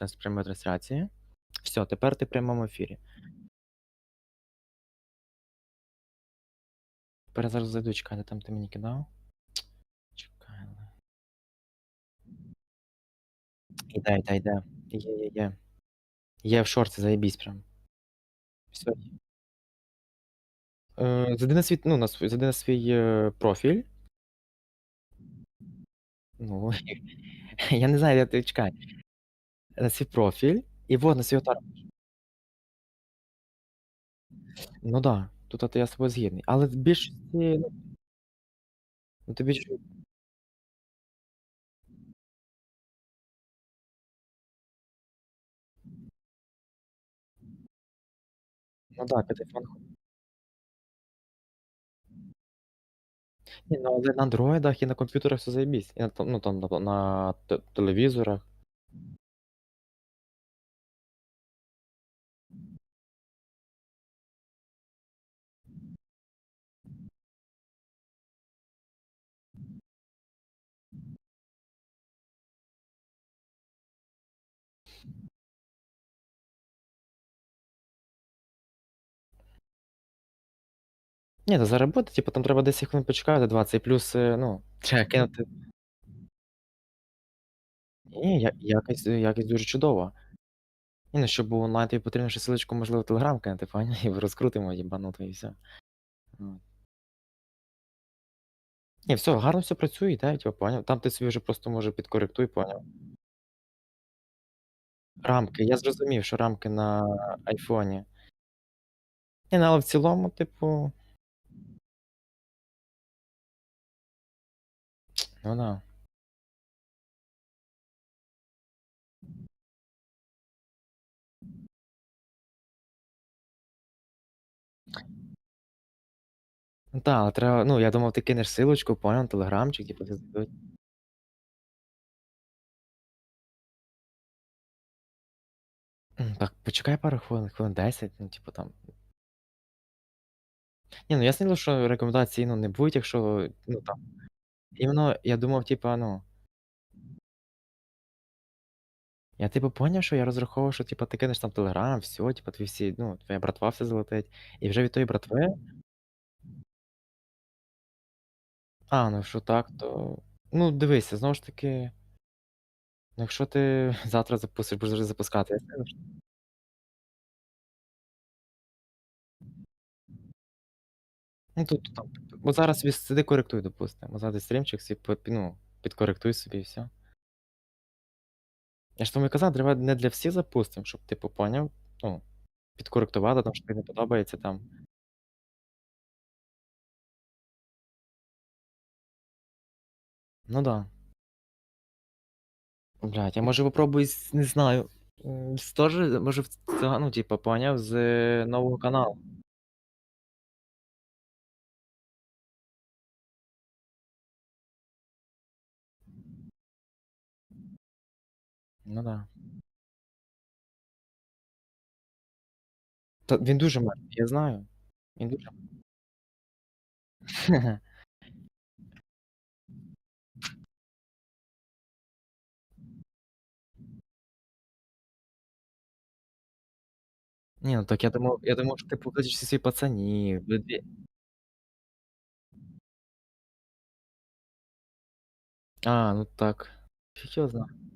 Тест прямої трансляції. Все, тепер ти в прямому ефірі. Тепер я зараз зайду, чекайте, там ти мені кидав. Чекай. Іде, іде, іде. Є, є, є. Є в шорці, заєбісь прям. Все. Е, зайди на свій, ну, на свій, зайди на свій е, профіль. Ну, я не знаю, я ти чекай. На свій профіль. І вот на свій аватар. Ну да, тут я з тобою згідний. Але в більшості, ну, ну тобі що. Ну да, під. Ні, ну але на андроїдах і на комп'ютерах все заєбісь. І на, ну, там, на, на те- телевізорах. Ні, зараз буде, типу, там треба 10 хвилин почекати, 20, і плюс, е, ну, треба кинути. Ні, я, якість, якість дуже чудова. Ні, ну, щоб був онлайн, тобі потрібно ще силочку, можливо, в Телеграм кинути, поняв? І розкрутимо, їбануто, і все. Ні, все, гарно все працює, йде, типу, поняв? Там ти собі вже просто, може, підкоректуй, поняв? Рамки, я зрозумів, що рамки на айфоні. Ні, ну, але в цілому, типу. Ну да. Ну так, але треба, ну, я думав, ти кинеш силочку, поняв, телеграмчик, типу, ти зайдуть. М, Так, почекай пару хвилин, хвилин 10, ну, типу там. Ні, ну ясно, що рекомендації ну, не будуть, якщо, ну там. Іменно, я думав, типа, ну. Я типу поняв, що я розраховував, що типу, ти кинеш там телеграм, все, типу, твої всі, ну, твоя братва все залетить. І вже від тої братви. А, ну якщо так, то. Ну, дивися, знову ж таки. Ну, якщо ти завтра запустиш, будеш запускати, Ну тут там. Бо зараз собі сиди коректуй, допустимо. Зараз стрімчик собі ну, підкоректуй собі і все. Я ж тому і казав, треба не для всіх запустимо, щоб типу поняв, ну, підкоректувати, там, що тобі не подобається там. Ну да. Блядь, я може попробую, не знаю. м, З теж, може, в ц- ну, типу, поняв, з нового каналу. Ну да. Та він дуже мертвий, я знаю. Він дуже. Ні, ну так я думав, я думав, що ти покличеш всі свої пацанів. ви дві- А, ну так. Фіг його знає.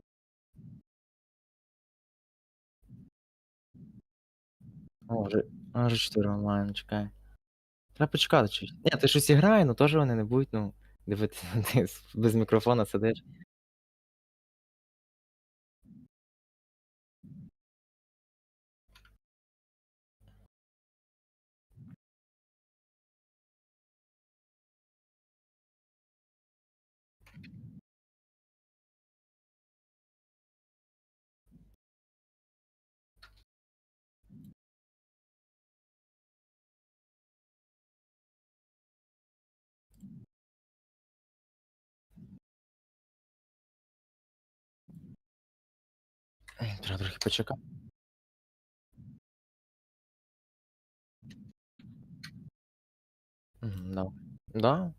О, вже, вже 4 онлайн, чекай. Треба почекати чи. Ні, ти щось і грає, ну теж вони не будуть, ну, дивитися, ти без мікрофона сидиш. Треба трохи почекати. Мгм, Да. Да.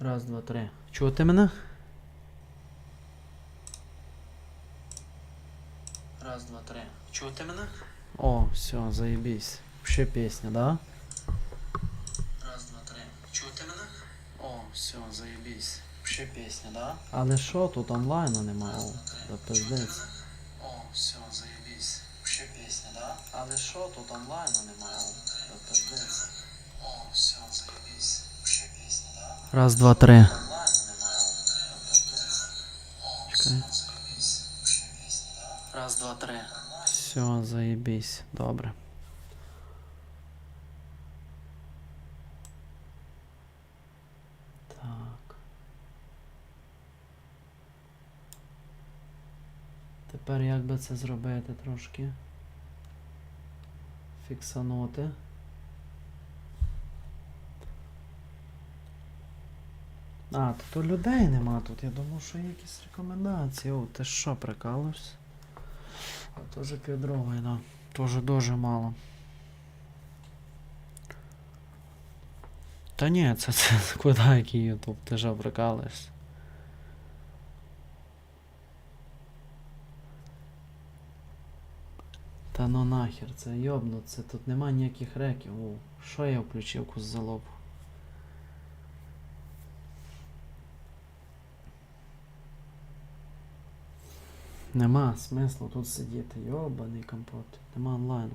Раз, два, три. Чути мене? Раз, два, три. Чути мене? О, все, заебись. Ще пісня, да? Раз, два, три. Чути мене? О, все, заебись. Ще пісня, да? Але що тут онлайну немає? О, да пиздець. О, все, заебись. Ще пісня, да? Але що тут онлайну немає? О, да пиздець. О, все, заебись. Ще пісня, да? Раз, два, три. Чекай. Раз, два, три. Все, заебись. Добре. Так. Тепер як би це зробити трошки? Фіксанути. А, тут у людей нема тут. Я думав, що є якісь рекомендації. О, ти що, прикалуєшся? Тоже півдругої, да. Тоже дуже мало. Та ні, це, це куди який ютуб? Ти що прикалуєшся? Та ну нахер, це йобну, це тут нема ніяких реків. О, що я включив кус залопу? Нема смислу тут сидіти, йобаний компот. Нема онлайну.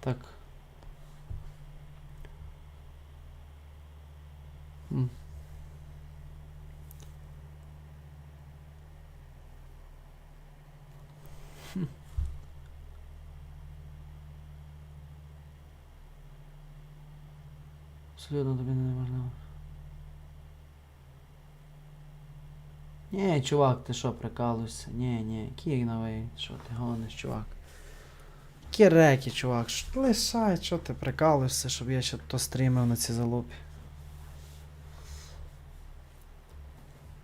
Так. Абсолютно тобі не важливо. Ні, чувак, ти що прикалуєшся? Ні, ні, який новий, що ти гониш, чувак? Які реки, чувак, що лишай, що ти прикалуєшся, щоб я ще то стрімив на ці залупі.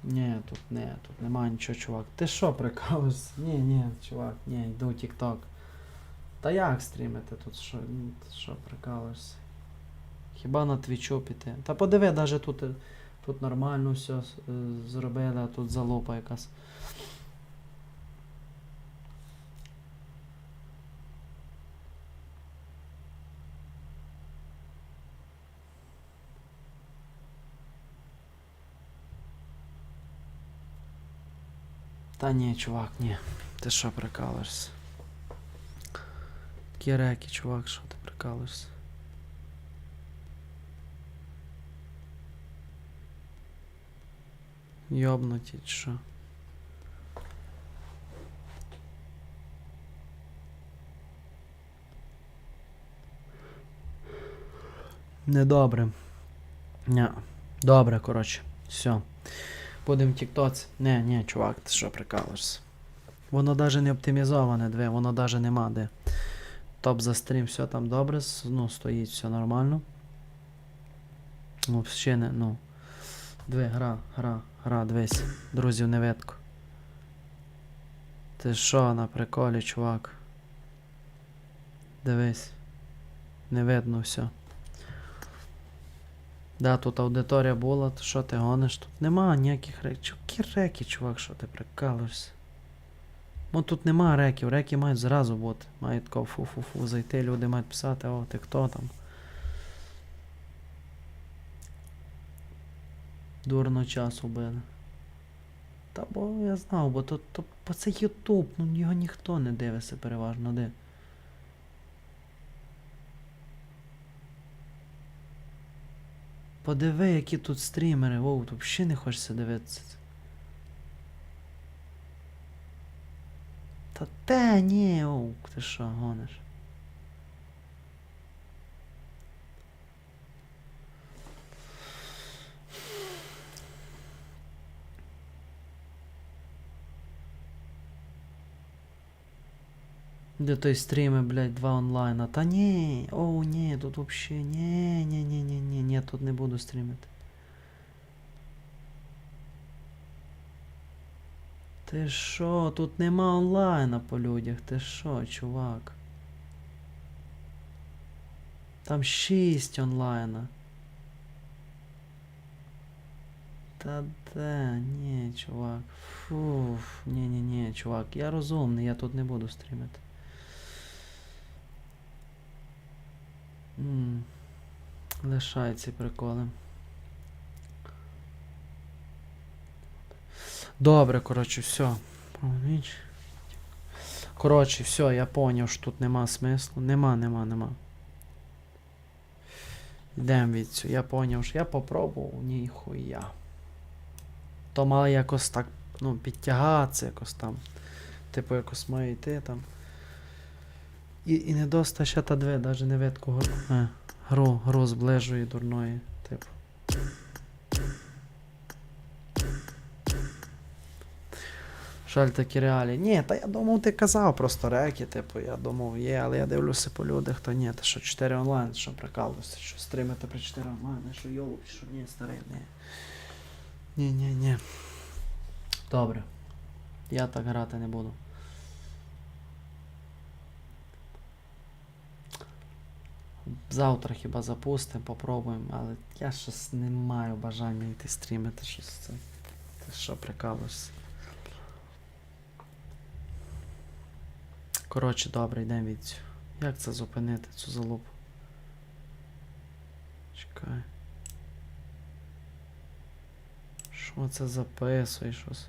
Ні, тут не, тут нема нічого, чувак. Ти що прикалуєшся? Ні, ні, чувак, ні, йду в TikTok. Та як стрімити тут що? Ти що прикалуєшся? Хіба на твічу піти? Та подиви, навіть тут, е, тут нормально все е, зробили, а тут залупа якась. Та ні, чувак, ні. Ти що прикалуєшся? Такі реки, чувак, що ти прикалуєшся? Йобнуті, що? Недобре. Ня. Добре, коротше. Все. Будем тіктоці. Не, ні, чувак, ти що прикалуєшся? Воно даже не оптимізоване, две, воно даже нема де. Топ за стрім, все там добре, ну, стоїть, все нормально. Ну, ще не, ну. Дві, гра, гра, гра, дивись. Друзів не видко. Ти що на приколі, чувак? Дивись. Не видно все. Да, тут аудиторія була, то що ти гониш? Тут нема ніяких реків. Які реки, чувак, що ти прикалуєшся? Ну тут нема реків, реки мають зразу бути. Мають тако фу-фу-фу зайти, люди мають писати, о, ти хто там? Дурно час убили. Та бо я знав, бо то, то, бо це Ютуб, ну його ніхто не дивиться переважно, де. Подиви, які тут стрімери, воу, тут взагалі не хочеться дивитися. Та те, ні, оу, ти що, гониш? де той стримы, блядь, два онлайна. Та не, оу, не, тут вообще не-не-не-не-не, ні, тут не буду стрімити. Ти що, тут нема онлайна по людях, ти що, чувак? Там 6 онлайна. Та да, ні, чувак. Фуф, ні-ні-ні, чувак, я розумний, я тут не буду стрімити. М, Лишай ці приколи. Добре, коротше, все. Коротше, все, я поняв, що тут нема смислу. Нема, нема, нема. Йдемо від цю. Я поняв, що я попробував, ніхуя. То має якось так, ну, підтягатися якось там. Типу, якось має йти там. І, і не доста ще та дві, навіть не видко гру, е, гру, гру зближує дурної. Типу. Жаль такі реалії. Ні, та я думав, ти казав просто реки, типу, я думав, є, але я дивлюся по людях, то ні, та що 4 онлайн, що прикалуєшся, що стримити при 4 онлайн, що йолуп, що ні, старий, ні. Ні, ні, ні. Добре. Я так грати не буду. Завтра хіба запустимо, попробуємо, але я щось не маю бажання йти стрімити щось це. Ти що прикалуєшся? Коротше, добре, йдемо від цю. Як це зупинити, цю залупу? Чекай. Що це записує щось?